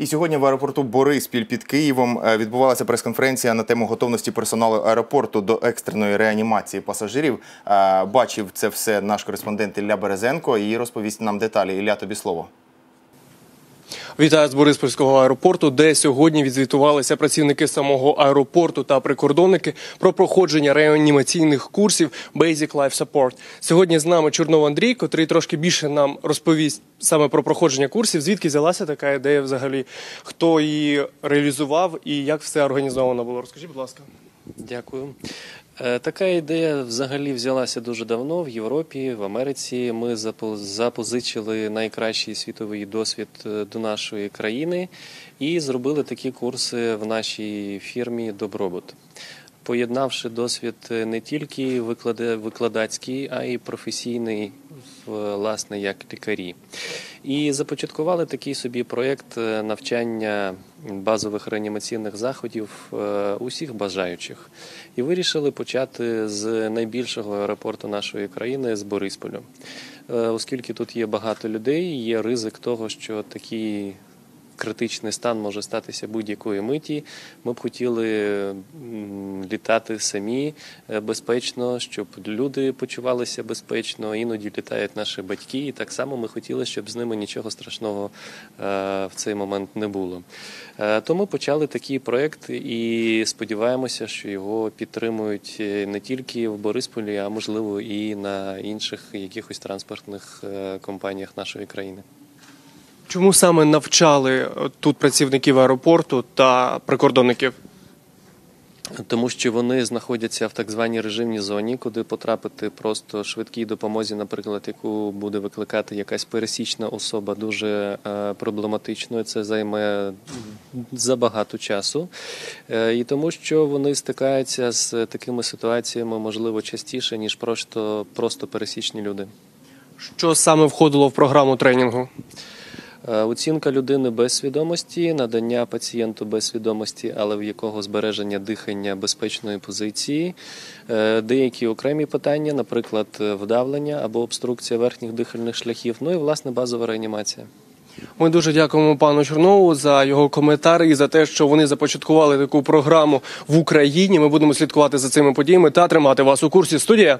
І сьогодні в аеропорту Бориспіль під Києвом е, відбувалася прес-конференція на тему готовності персоналу аеропорту до екстреної реанімації пасажирів. Е, Бачив це все наш кореспондент Ілля Березенко і розповість нам деталі. Ілля, тобі слово. Вітаю з Бориспільського аеропорту, де сьогодні відзвітувалися працівники самого аеропорту та прикордонники про проходження реанімаційних курсів Basic Life Support. Сьогодні з нами Чорнов Андрій, котрий трошки більше нам розповість саме про проходження курсів. Звідки взялася така ідея взагалі? Хто її реалізував і як все організовано було? Розкажіть, будь ласка. Дякую. Е, Така ідея взагалі взялася дуже давно в Європі, в Америці. Ми запо- запозичили найкращий світовий досвід е, до нашої країни і зробили такі курси в нашій фірмі Добробут. Поєднавши досвід е, не тільки викладацький, а й професійний, власне, як лікарі. І започаткували такий собі проєкт е, навчання базових реанімаційних заходів е, усіх бажаючих. І вирішили почати з найбільшого аеропорту нашої країни з Борисполю. Е, Оскільки тут є багато людей, є ризик того, що такі критичний стан може статися будь-якої миті. Ми б хотіли літати самі е, безпечно, щоб люди почувалися безпечно. Іноді літають наші батьки, і так само ми хотіли, щоб з ними нічого страшного е, в цей момент не було. Е, Тому почали такий проект і сподіваємося, що його підтримують не тільки в Борисполі, а можливо і на інших якихось транспортних компаніях нашої країни. Чому саме навчали е, тут працівників аеропорту та прикордонників? Тому що вони знаходяться в так званій режимній зоні, куди потрапити просто швидкій допомозі, наприклад, яку буде викликати якась пересічна особа, дуже е, проблематично. Це займе забагато часу. Е, і тому, що вони стикаються з такими ситуаціями, можливо, частіше, ніж просто, просто пересічні люди. Що саме входило в програму тренінгу? Е, Оцінка людини без свідомості, надання пацієнту без свідомості, але в якого збереження дихання безпечної позиції, Е, деякі окремі питання, наприклад, вдавлення або обструкція верхніх дихальних шляхів, ну і власне базова реанімація. Ми дуже дякуємо пану Чорнову за його коментар і за те, що вони започаткували таку програму в Україні. Ми будемо слідкувати за цими подіями та тримати вас у курсі. Студія.